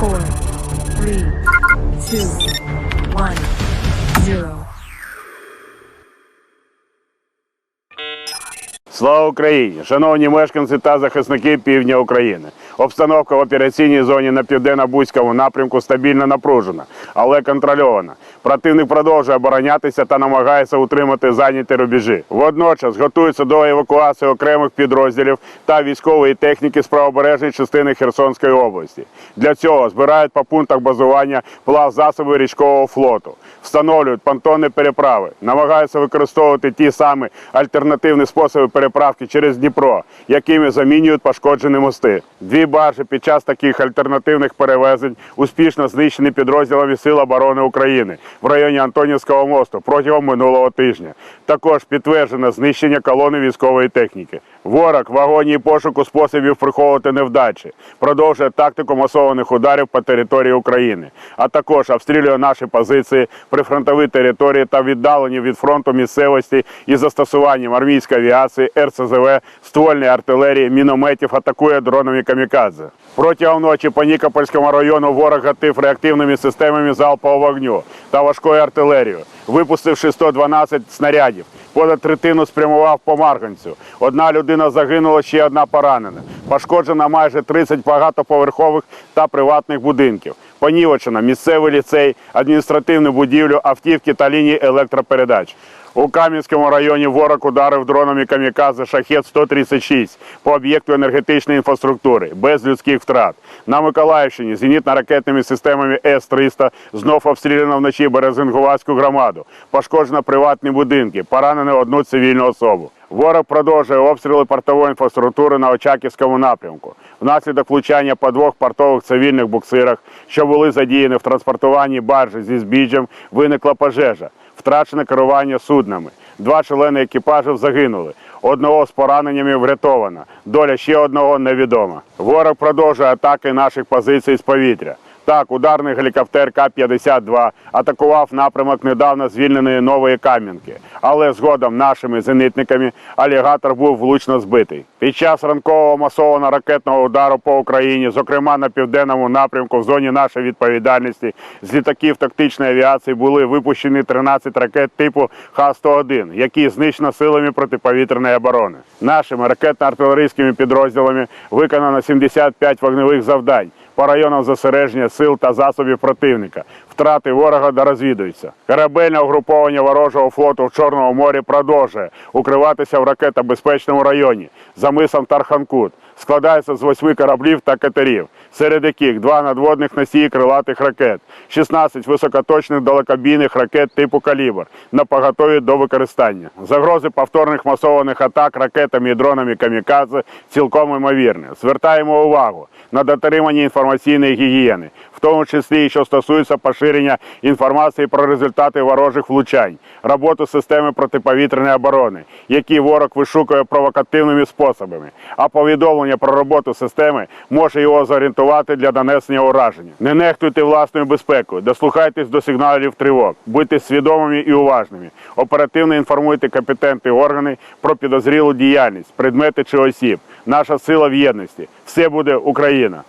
four, three, two, one. Слава Україні! Шановні мешканці та захисники півдня України. Обстановка в операційній зоні на південно-бузькому напрямку стабільно напружена, але контрольована. Противник продовжує оборонятися та намагається утримати зайняті рубежі. Водночас готується до евакуації окремих підрозділів та військової техніки з правобережної частини Херсонської області. Для цього збирають по пунктах базування плав засоби річкового флоту, встановлюють понтонні переправи, намагаються використовувати ті самі альтернативні способи переправки через Дніпро, якими замінюють пошкоджені мости. Дві баржі під час таких альтернативних перевезень успішно знищені підрозділами Сил оборони України в районі Антонівського мосту протягом минулого тижня. Також підтверджено знищення колони військової техніки. Ворог в агонії пошуку способів приховувати невдачі, продовжує тактику масованих ударів по території України, а також обстрілює наші позиції, прифронтові території та віддалені від фронту місцевості із застосуванням армійської авіації, РСЗВ, ствольної артилерії, мінометів, атакує дронами камікадзе. Протягом ночі по Нікопольському району ворог гатив реактивними системами залпового вогню та важкою артилерією, випустивши 112 снарядів. Понад третину спрямував по Марганцю. Одна людина загинула, ще одна поранена. Пошкоджено майже 30 багатоповерхових та приватних будинків. Понівечено місцевий ліцей, адміністративну будівлю, автівки та лінії електропередач. У Кам'янському районі ворог ударив дронами камікадзе «Шахет-136» по об'єкту енергетичної інфраструктури без людських втрат. На Миколаївщині зенітно-ракетними системами С-300 знов обстріляно вночі Березингувацьку громаду. Пошкоджено приватні будинки, поранено одну цивільну особу. Ворог продовжує обстріли портової інфраструктури на Очаківському напрямку. Внаслідок влучання по двох портових цивільних буксирах, що були задіяні в транспортуванні баржі зі збіжжям, виникла пожежа. Втрачене керування суднами. Два члени екіпажів загинули. Одного з пораненнями врятовано. Доля ще одного невідома. Ворог продовжує атаки наших позицій з повітря. Так, ударний гелікоптер К-52 атакував напрямок недавно звільненої нової Кам'янки, але згодом нашими зенитниками алігатор був влучно збитий. Під час ранкового масованого ракетного удару по Україні, зокрема на південному напрямку в зоні нашої відповідальності, з літаків тактичної авіації були випущені 13 ракет типу Х-101, які знищено силами протиповітряної оборони. Нашими ракетно-артилерійськими підрозділами виконано 75 вогневих завдань по районам зосередження сил та засобів противника. Втрати ворога дорозвідуються. Корабельне угруповання ворожого флоту в Чорному морі продовжує укриватися в ракетобезпечному районі за мисом Тарханкут. Складається з восьми кораблів та катерів, серед яких два надводних носії крилатих ракет, 16 високоточних далекобійних ракет типу калібр на поготові до використання. Загрози повторних масованих атак ракетами і дронами камікадзе цілком імовірні. Звертаємо увагу на дотримання інформаційної гігієни, в тому числі і що стосується поширення інформації про результати ворожих влучань, роботу системи протиповітряної оборони, які ворог вишукує провокативними способами. А повідомлення про роботу системи може його зорієнтувати для нанесення ураження. Не нехтуйте власною безпекою, дослухайтесь до сигналів тривог, будьте свідомими і уважними. Оперативно інформуйте компетентні органи про підозрілу діяльність, предмети чи осіб. Наша сила в єдності. Все буде Україна.